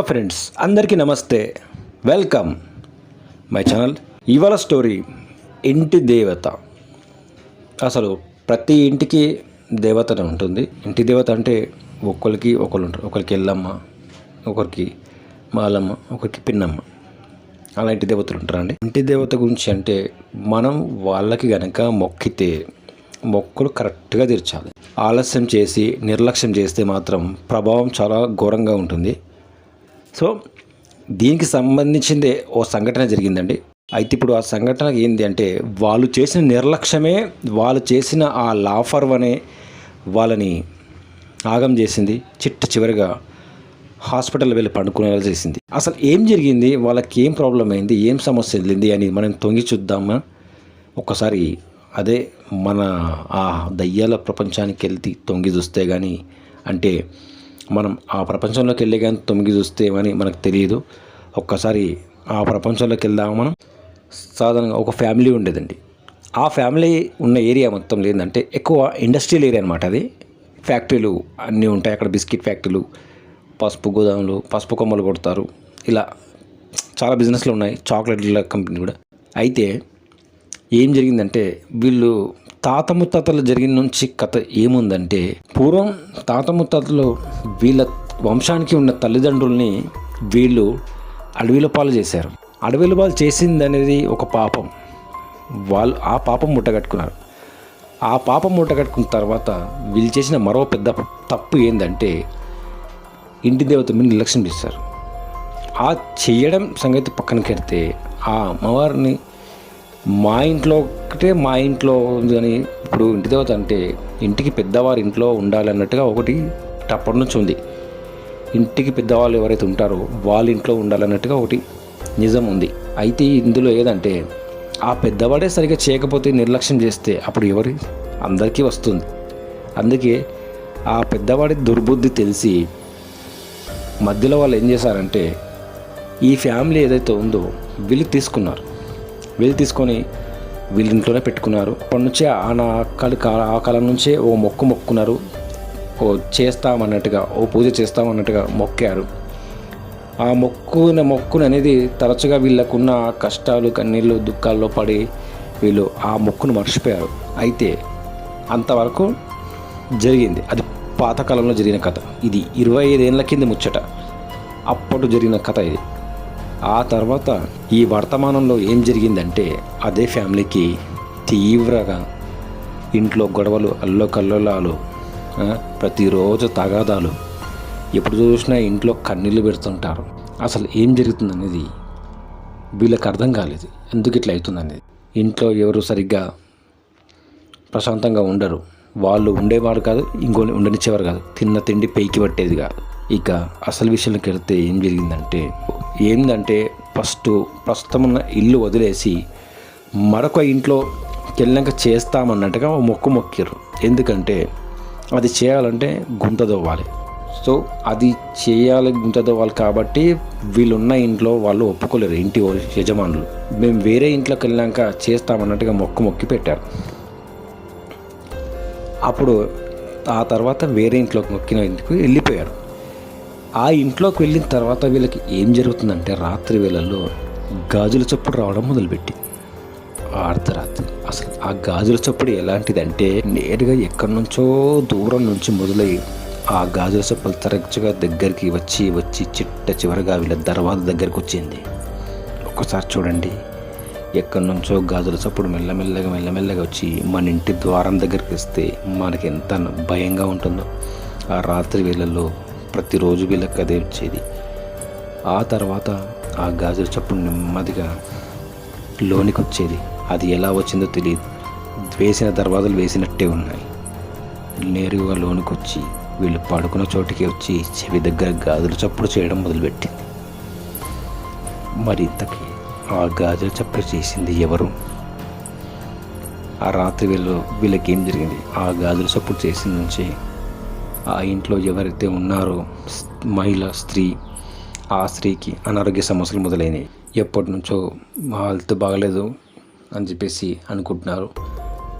Hello friends అందరికీ నమస్తే. Welcome. My channel ఇవాళ స్టోరీ ఇంటి దేవత. అసలు ప్రతి ఇంటికి దేవత ఉంటుంది. ఇంటి దేవత అంటే ఒక్కరికి ఒకరు ఉంటారు. ఒకరికి ఎల్లమ్మ ఒకరికి మాలమ్మ ఒకరికి పిన్నమ్మ. అలా ఇంటి దేవతలు ఉంటారండి ఇంటి దేవత గురించి అంటే మనం వాళ్ళకి గనక మొక్కితే మొక్కలు కరెక్ట్గా తీర్చాలి. ఆలస్యం చేసి నిర్లక్ష్యం చేస్తే మాత్రం ప్రభావం చాలా ఘోరంగా ఉంటుంది. సో దీనికి సంబంధించిందే ఓ సంఘటన జరిగిందండి. అయితే ఇప్పుడు ఆ సంఘటన ఏంటి అంటే వాళ్ళు చేసిన నిర్లక్ష్యమే వాళ్ళు చేసిన ఆ లాఫర్ అనే వాళ్ళని ఆగం చేసింది. చిట్ట చివరిగా హాస్పిటల్ వెళ్ళి పండుకునేలా చేసింది. అసలు ఏం జరిగింది? వాళ్ళకి ఏం ప్రాబ్లం అయింది? ఏం సమస్య వెళ్ళింది? అని మనం తొంగి చూద్దామా? ఒక్కసారి అదే మన ఆ దయ్యాల ప్రపంచానికి వెళ్తే తొంగి చూస్తే కానీ అంటే మనం ఆ ప్రపంచంలోకి వెళ్ళే కానీ తొమ్మిది చూస్తేమని మనకు తెలియదు. ఒక్కసారి ఆ ప్రపంచంలోకి వెళ్దాం మనం? సాధారణంగా ఒక ఫ్యామిలీ ఉండేదండి. ఆ ఫ్యామిలీ ఉన్న ఏరియా మొత్తం లేదంటే ఎక్కువ ఇండస్ట్రియల్ ఏరియా అనమాట అది. ఫ్యాక్టరీలు అన్నీ ఉంటాయి. అక్కడ బిస్కెట్ ఫ్యాక్టరీలు పసుపు గోదాములు పసుపు కొమ్మలు కొడతారు. ఇలా చాలా బిజినెస్లు ఉన్నాయి. చాక్లెట్ల కంపెనీ కూడా. అయితే ఏం జరిగిందంటే వీళ్ళు తాత ముత్తాతలు జరిగిన నుంచి కథ ఏముందంటే పూర్వం తాత ముత్తాతలు వీళ్ళ వంశానికి ఉన్న తల్లిదండ్రుల్ని వీళ్ళు అడవిల పాలు చేశారు. అడవిల పాలు చేసింది అనేది ఒక పాపం. వాళ్ళు ఆ పాపం ముట్టగట్టుకున్నారు. ఆ పాపం ముట్టగట్టుకున్న తర్వాత వీళ్ళు చేసిన మరో పెద్ద తప్పు ఏంటంటే ఇంటి దేవత మీద నిర్లక్ష్యం చేస్తారు ఆ చేయడం సంగతి పక్కన పెడితే ఆ అమ్మవారిని మా ఇంట్లో ఒకటే మా ఇంట్లో ఉంది ఇప్పుడు ఇంటి దేవత అంటే ఇంటికి పెద్దవారి ఇంట్లో ఉండాలన్నట్టుగా ఒకటి అప్పటి నుంచి ఉంది. ఇంటికి పెద్దవాళ్ళు ఎవరైతే ఉంటారో వాళ్ళ ఇంట్లో ఉండాలన్నట్టుగా ఒకటి నిజం ఉంది. అయితే ఇందులో ఏదంటే ఆ పెద్దవాడే సరిగా చేయకపోతే నిర్లక్ష్యం చేస్తే అప్పుడు ఎవరి? అందరికీ వస్తుంది. అందుకే ఆ పెద్దవాడి దుర్బుద్ధి తెలిసి మధ్యలో వాళ్ళు ఏం చేశారంటే ఈ ఫ్యామిలీ ఏదైతే ఉందో వీళ్ళు తీసుకున్నారు. వీళ్ళు తీసుకొని వీళ్ళ ఇంట్లోనే పెట్టుకున్నారు. అప్పటి నుంచే ఆ నా కాలి ఆ కాలం నుంచే ఓ మొక్కు మొక్కున్నారు ఓ చేస్తామన్నట్టుగా ఓ పూజ చేస్తామన్నట్టుగా మొక్కారు. ఆ మొక్కున మొక్కును అనేది తరచుగా వీళ్ళకున్న కష్టాలు కన్నీళ్ళు దుఃఖాల్లో పడి వీళ్ళు ఆ మొక్కును మర్చిపోయారు. అయితే అంతవరకు జరిగింది. అది పాతకాలంలో జరిగిన కథ. ఇది ఇరవై ఐదేళ్ళ కింద ముచ్చట. అప్పుడు జరిగిన కథ ఇది. ఆ తర్వాత ఈ వర్తమానంలో ఏం జరిగిందంటే అదే ఫ్యామిలీకి తీవ్రగా ఇంట్లో గొడవలు అల్లో కల్లోలాలు ప్రతిరోజు తగాదాలు. ఎప్పుడు చూసినా ఇంట్లో కన్నీళ్ళు పెడుతుంటారు. అసలు ఏం జరుగుతుందనేది వీళ్ళకి అర్థం కాలేదు. ఎందుకు ఇట్లా అవుతుందనేది. ఇంట్లో ఎవరు సరిగ్గా ప్రశాంతంగా ఉండరు. వాళ్ళు ఉండేవారు కాదు ఇంకోని ఉండనిచ్చేవారు కాదు. తిన్న తిండి పైకి పట్టేది కాదు. ఇక అసలు విషయంలోకి వెళ్తే ఏం జరిగిందంటే ఏందంటే ఫస్ట్ ప్రస్తుతం ఉన్న ఇల్లు వదిలేసి మరొక ఇంట్లో వెళ్ళాక చేస్తామన్నట్టుగా మొక్కు మొక్కిర్రు. ఎందుకంటే అది చేయాలంటే గుంత దవ్వాలి సో అది చేయాలి గుంత దవ్వాలి కాబట్టి వీళ్ళున్న ఇంట్లో వాళ్ళు ఒప్పుకోలేరు ఇంటి యజమానులు. మేము వేరే ఇంట్లోకి వెళ్ళాక చేస్తామన్నట్టుగా మొక్కు మొక్కి పెట్టారు. అప్పుడు ఆ తర్వాత వేరే ఇంట్లోకి మొక్కిన ఇంటికి వెళ్ళిపోయారు. ఆ ఇంట్లోకి వెళ్ళిన తర్వాత వీళ్ళకి ఏం జరుగుతుందంటే రాత్రి వేళల్లో గాజుల చప్పుడు రావడం మొదలుపెట్టి. ఆ అర్ధరాత్రి. అసలు ఆ గాజుల చప్పుడు ఎలాంటిదంటే నేరుగా ఎక్కడి నుంచో దూరం నుంచి మొదలై ఆ గాజుల చప్పులు తరచుగా దగ్గరికి వచ్చి వచ్చి చిట్ట చివరగా వీళ్ళ దర్వాజ దగ్గరికి వచ్చింది. ఒక్కసారి చూడండి. ఎక్కడి నుంచో గాజుల చప్పుడు మెల్లమెల్లగా మెల్లమెల్లగా వచ్చి మన ఇంటి ద్వారం దగ్గరికి వస్తే మనకి ఎంత భయంగా ఉంటుందో. ఆ రాత్రి వేళల్లో ప్రతిరోజు వీళ్ళకి అదే వచ్చేది. ఆ తర్వాత ఆ గాజుల చప్పుడు నెమ్మదిగా లోనికి వచ్చేది అది ఎలా వచ్చిందో తెలియదు. వేసిన దర్వాజలు వేసినట్టే ఉన్నాయి. నేరుగా లోనికి వచ్చి వీళ్ళు పడుకున్న చోటికి వచ్చి చెవి దగ్గర గాజుల చప్పుడు చేయడం మొదలుపెట్టింది. మరి ఇంతకీ ఆ గాజుల చప్పుడు చేసింది ఎవరు? ఆ రాత్రి వీళ్ళు వీళ్ళకి ఏం జరిగింది? ఆ గాజుల చప్పుడు చేసిన నుంచి ఆ ఇంట్లో ఎవరైతే ఉన్నారో మహిళ స్త్రీ ఆ స్త్రీకి అనారోగ్య సమస్యలు మొదలైనవి ఎప్పటి నుంచో మా హెల్త్ బాగలేదు అని చెప్పేసి అనుకుంటున్నారు.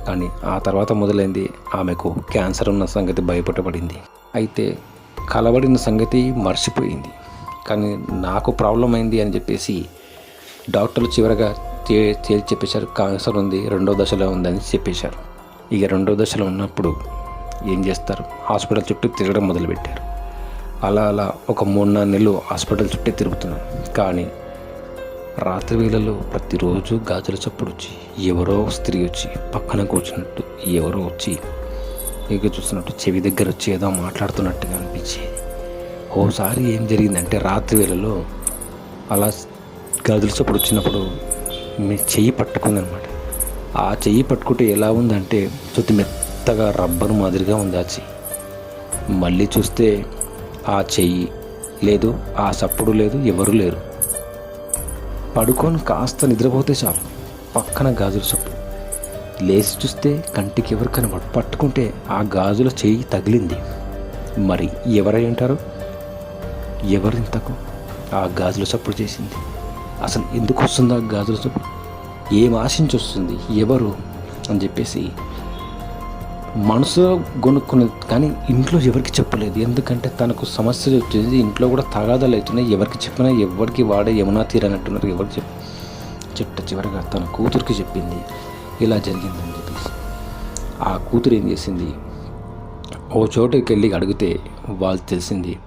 కానీ ఆ తర్వాత మొదలైంది ఆమెకు క్యాన్సర్ ఉన్న సంగతి భయపడబడింది అయితే కలబడిన సంగతి మర్చిపోయింది. కానీ నాకు ప్రాబ్లం అయింది అని చెప్పేసి డాక్టర్లు చివరగా తే తేల్చి చెప్పేశారు. క్యాన్సర్ ఉంది రెండో దశలో ఉందని చెప్పేశారు. ఇక రెండో దశలో ఉన్నప్పుడు ఏం చేస్తారు? హాస్పిటల్ చుట్టూ తిరగడం మొదలుపెట్టారు. అలా అలా ఒక మూడు నాలుగు నెలలు హాస్పిటల్ చుట్టే తిరుగుతున్నాను కానీ రాత్రి వేళలో ప్రతిరోజు గాజుల చప్పుడు వచ్చి ఎవరో స్త్రీ వచ్చి పక్కన కూర్చున్నట్టు ఎవరో వచ్చి ఇక చూస్తున్నట్టు చెవి దగ్గర వచ్చి ఏదో మాట్లాడుతున్నట్టుగా అనిపించి ఓసారి ఏం జరిగిందంటే రాత్రి వేళలో అలా గాజుల చప్పుడు వచ్చినప్పుడు మీ చెయ్యి పట్టుకుందనమాట. ఆ చెయ్యి పట్టుకుంటే ఎలా ఉందంటే చుట్టూ మెత్తగా రబ్బర్ మాదిరిగా ఉంది ఆ చెయ్యి. మళ్ళీ చూస్తే ఆ చెయ్యి లేదు ఆ సప్పుడు లేదు ఎవరు లేరు. పడుకొని కాస్త నిద్రపోతే చాలు పక్కన గాజుల చప్పు. లేచి చూస్తే కంటికి ఎవరు కనబడు పట్టుకుంటే ఆ గాజుల చెయ్యి తగిలింది. మరి ఎవరై ఉంటారు? ఎవరింతకు ఆ గాజుల చప్పుడు చేసింది? అసలు ఎందుకు వస్తుంది ఆ గాజుల చప్పుడు ఏం ఆశించి వస్తుంది? ఎవరు? అని చెప్పేసి మనసులో కొనుక్కునేది కానీ ఇంట్లో ఎవరికి చెప్పలేదు. ఎందుకంటే తనకు సమస్యలు వచ్చేది ఇంట్లో కూడా తగాదాలు అవుతున్నాయి. ఎవరికి చెప్పినా ఎవరికి వాడే యమునా తీరనట్టున్నారు ఎవరికి చెప్ చిట్ట చివరిగా తన కూతురికి చెప్పింది ఇలా జరిగిందని చెప్పేసి. ఆ కూతురు ఏం చేసింది? ఓ చోటుకి వెళ్ళి అడిగితే వాళ్ళు తెలిసింది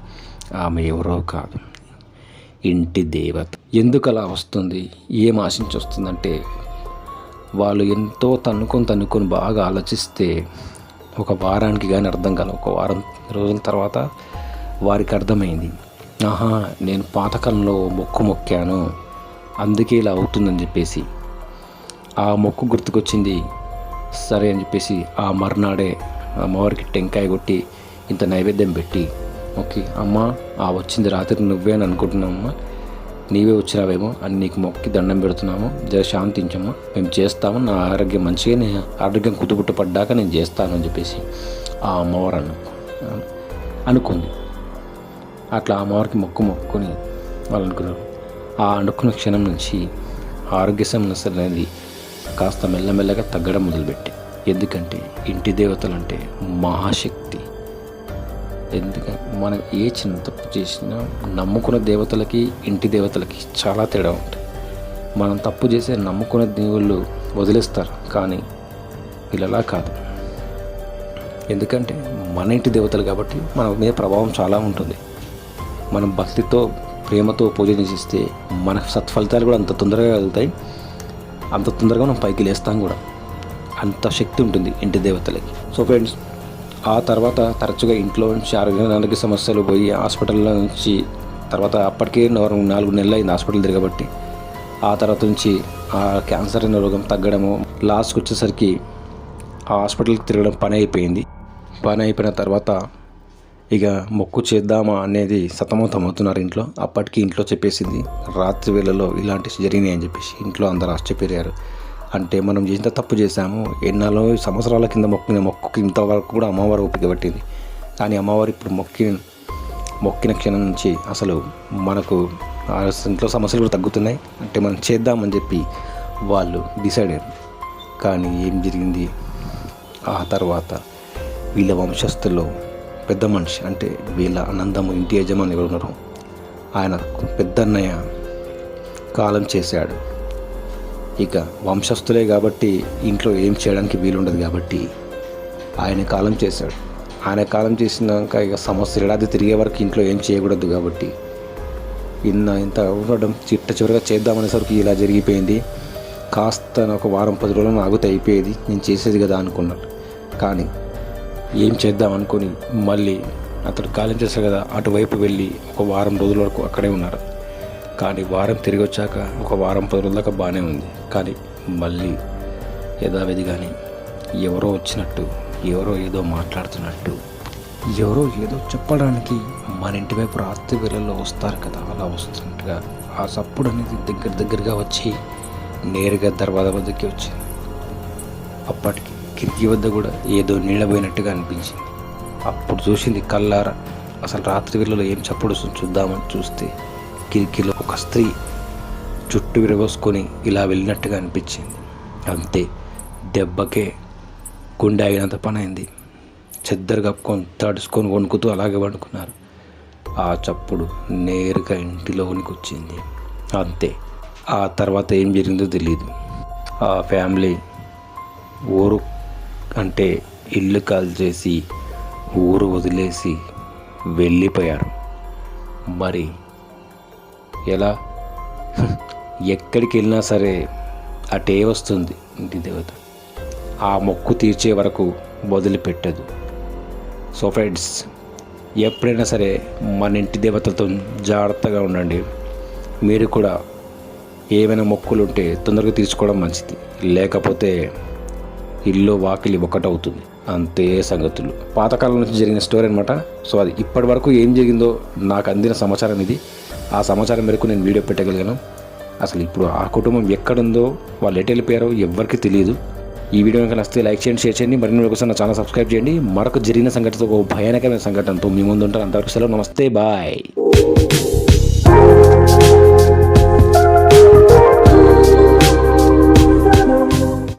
ఆమె ఎవరో కాదు. ఇంటి దేవత. ఎందుకు అలా వస్తుంది? ఏం ఆశించి వస్తుందంటే వాళ్ళు ఎంతో తన్నుకొని తన్నుకొని బాగా ఆలోచిస్తే ఒక వారానికి కానీ అర్థం కాదు ఒక వారం రోజుల తర్వాత వారికి అర్థమైంది. ఆహా నేను పాతకాలంలో మొక్కు మొక్కాను అందుకే ఇలా అవుతుందని చెప్పేసి. ఆ మొక్కు గుర్తుకొచ్చింది సరే అని చెప్పేసి ఆ మర్నాడే అమ్మవారికి టెంకాయ కొట్టి ఇంత నైవేద్యం పెట్టి ఓకే అమ్మ ఆ వచ్చింది రాత్రి నువ్వే అని అనుకుంటున్నామమ్మా నీవే వచ్చినావేమో అని నీకు మొక్కి దండం పెడుతున్నాము. జర శాంతించము మేము చేస్తాము. నా ఆరోగ్యం మంచిగా నేను ఆరోగ్యం కుదుపుట్టు పడ్డాక నేను చేస్తాను అని చెప్పేసి ఆ అమ్మవారు అను అనుకుంది. అట్లా అమ్మవారికి మొక్కు మొక్కుని వాళ్ళు అనుకున్నారు. ఆ అనుకున్న క్షణం నుంచి ఆరోగ్య సమస్య అనేది కాస్త మెల్లమెల్లగా తగ్గడం మొదలుపెట్టి. ఎందుకంటే ఇంటి దేవతలు అంటే మహాశక్తి. ఎందుకంటే మనం ఏ చిన్న తప్పు చేసినా నమ్ముకున్న దేవతలకి ఇంటి దేవతలకి చాలా తేడా ఉంటుంది. మనం తప్పు చేసే నమ్ముకునే దేవుళ్ళు వదిలేస్తారు కానీ వీళ్ళలా కాదు. ఎందుకంటే మన ఇంటి దేవతలు కాబట్టి మన మీద ప్రభావం చాలా ఉంటుంది. మనం భక్తితో ప్రేమతో పూజ చేసిస్తే మనకు సత్ఫలితాలు కూడా అంత తొందరగా కలుగుతాయి. అంత తొందరగా మనం పైకి లేస్తాం కూడా. అంత శక్తి ఉంటుంది ఇంటి దేవతలకి. సో ఫ్రెండ్స్ ఆ తర్వాత తరచుగా ఇంట్లో నుంచి ఆరోగ్య సమస్యలు పోయి హాస్పిటల్లో నుంచి తర్వాత అప్పటికే నాలుగు నాలుగు నెలలు అయింది హాస్పిటల్ తిరగబట్టి. ఆ తర్వాత నుంచి ఆ క్యాన్సర్ అనే రోగం తగ్గడము లాస్ట్కి వచ్చేసరికి ఆ హాస్పిటల్కి తిరగడం పని అయిపోయింది. పని అయిపోయిన తర్వాత ఇక మొక్కు చేద్దామా అనేది సతమతం అవుతున్నారు ఇంట్లో. అప్పటికి ఇంట్లో చెప్పేసింది రాత్రి వేళలో ఇలాంటివి జరిగినాయి అని చెప్పేసి ఇంట్లో అందరు ఆశ్చర్యపోయారు. అంటే మనం చేసిన తప్పు చేశాము. ఎన్నాలో సంవత్సరాల కింద మొక్కిన మొక్కుకి ఇంతవరకు కూడా అమ్మవారు ఓపిక పట్టింది. కానీ అమ్మవారు ఇప్పుడు మొక్కి మొక్కిన క్షణం నుంచి అసలు మనకు ఆ ఇంట్లో సమస్యలు కూడా తగ్గుతున్నాయి. అంటే మనం చేద్దామని చెప్పి వాళ్ళు డిసైడ్ అయ్యారు. కానీ ఏం జరిగింది? ఆ తర్వాత వీళ్ళ వంశస్థుల్లో పెద్ద మనిషి అంటే వీళ్ళ అనందము ఇంటి యజమాని ఎవరున్నారు ఆయన పెద్దన్నయ్య కాలం చేశాడు. ఇక వంశస్థులే కాబట్టి ఇంట్లో ఏం చేయడానికి వీలుండదు కాబట్టి ఆయన కాలం చేశాడు. ఆయన కాలం చేసినాక ఇక సంవత్సరం ఏడాది తిరిగే వరకు ఇంట్లో ఏం చేయకూడదు కాబట్టి ఇన్న ఇంత ఉండడం చిట్ట చివరిగా చేద్దామనేసరికి ఇలా జరిగిపోయింది. కాస్త ఒక వారం పది రోజులు ఆగుతే అయిపోయేది. నేను చేసేది కదా అనుకున్నాను కానీ ఏం చేద్దాం అనుకొని మళ్ళీ అతడు కాలం చేశాడు కదా అటువైపు వెళ్ళి ఒక వారం రోజుల వరకు అక్కడే ఉన్నారు. కానీ వారం తిరిగి వచ్చాక ఒక వారం పది రోజుల దాకా బాగానే ఉంది. కానీ మళ్ళీ యథావిధి కానీ ఎవరో వచ్చినట్టు ఎవరో ఏదో మాట్లాడుతున్నట్టు ఎవరో ఏదో చెప్పడానికి మన ఇంటి వైపు రాత్రి వేళల్లో వస్తారు కదా అలా వస్తున్నట్టుగా ఆ సప్పుడు అనేది దగ్గర దగ్గరగా వచ్చి నేరుగా దర్వాజా వద్దకి వచ్చింది. అప్పటికి కిటికీ వద్ద కూడా ఏదో నీళ్ళబోయినట్టుగా అనిపించింది. అప్పుడు చూసింది కల్లారా అసలు రాత్రి వేళలో ఏం చప్పుడు చూద్దామని చూస్తే కిటికీలో ఒక స్త్రీ చుట్టూ విరగోసుకొని ఇలా వెళ్ళినట్టుగా అనిపించింది. అంతే దెబ్బకే గుండె ఆగినంత పని అయింది చెద్దరు కప్పుకొని తడుచుకొని వణుకుతూ అలాగే వండుకున్నారు ఆ చప్పుడు నేరుగా ఇంటిలోనికి వచ్చింది. అంతే ఆ తర్వాత ఏం జరిగిందో తెలియదు ఆ ఫ్యామిలీ ఊరు అంటే ఇల్లు కాల్చేసి ఊరు వదిలేసి వెళ్ళిపోయారు. మరి ఎలా? ఎక్కడికి వెళ్ళినా సరే అటే వస్తుంది ఇంటి దేవత. ఆ మొక్కు తీర్చే వరకు వదిలిపెట్టదు. సో ఫ్రెండ్స్ ఎప్పుడైనా సరే మన ఇంటి దేవతలతో జాగ్రత్తగా ఉండండి. మీరు కూడా ఏమైనా మొక్కులు ఉంటే తొందరగా తీర్చుకోవడం మంచిది. లేకపోతే ఇల్లు వాకిలి ఒకటవుతుంది అంతే సంగతులు. పాతకాలం నుంచి జరిగిన స్టోరీ అనమాట సో అది ఇప్పటి వరకు ఏం జరిగిందో నాకు అందిన సమాచారం ఇది. ఆ సమాచారం మేరకు నేను వీడియో పెట్టగలిగాను. అసలు ఇప్పుడు ఆ కుటుంబం ఎక్కడుందో వాళ్ళు ఎటు వెళ్ళిపోయారో ఎవరికి తెలియదు. ఈ వీడియో కనుక నచ్చితే లైక్ చేయండి షేర్ చేయండి. మరిన్ని వీడియో కోసం నా ఛానల్ సబ్స్క్రైబ్ చేయండి. మరొక జరిగిన సంఘటనతో ఒక భయానకమైన సంఘటనతో మీ ముందు ఉంటారు అంతవరకు సెలవు. నమస్తే. బాయ్.